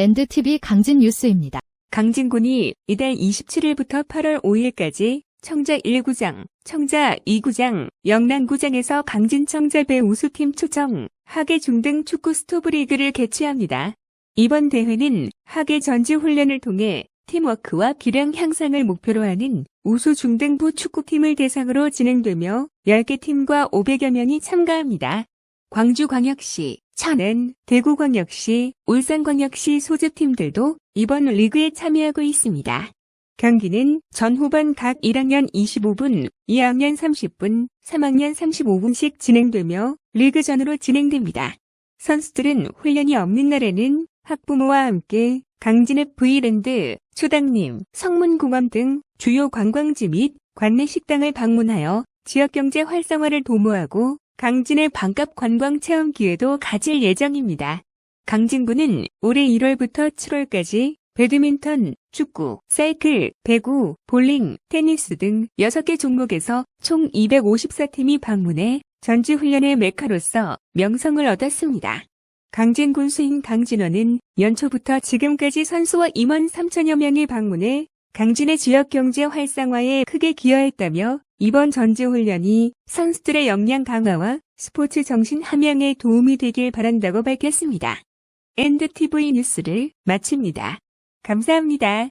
엔드TV 강진 뉴스입니다. 강진군이 이달 27일부터 8월 5일까지 청자 1구장, 청자 2구장, 영남구장에서 강진청자 배 우수팀 초청, 하계 중등 축구 스토브리그를 개최합니다. 이번 대회는 하계 전지 훈련을 통해 팀워크와 기량 향상을 목표로 하는 우수 중등부 축구팀을 대상으로 진행되며 10개 팀과 500여 명이 참가합니다. 광주광역시, 천안, 대구광역시, 울산광역시 소집팀들도 이번 리그에 참여하고 있습니다. 경기는 전 후반 각 1학년 25분, 2학년 30분, 3학년 35분씩 진행되며 리그전으로 진행됩니다. 선수들은 훈련이 없는 날에는 학부모와 함께 강진읍 브이랜드, 초당림, 성문공원 등 주요 관광지 및 관내 식당을 방문하여 지역경제 활성화를 도모하고 강진의 반값 관광 체험 기회도 가질 예정입니다. 강진구는 올해 1월부터 7월까지 배드민턴, 축구, 사이클, 배구, 볼링, 테니스 등 6개 종목에서 총 254팀이 방문해 전지훈련의 메카로서 명성을 얻었습니다. 강진 군 수인 강진원은 연초부터 지금까지 선수와 2만 3천여 명이 방문해 강진의 지역 경제 활성화에 크게 기여했다며 이번 전지훈련이 선수들의 역량 강화와 스포츠 정신 함양에 도움이 되길 바란다고 밝혔습니다. 엔드TV 뉴스를 마칩니다. 감사합니다.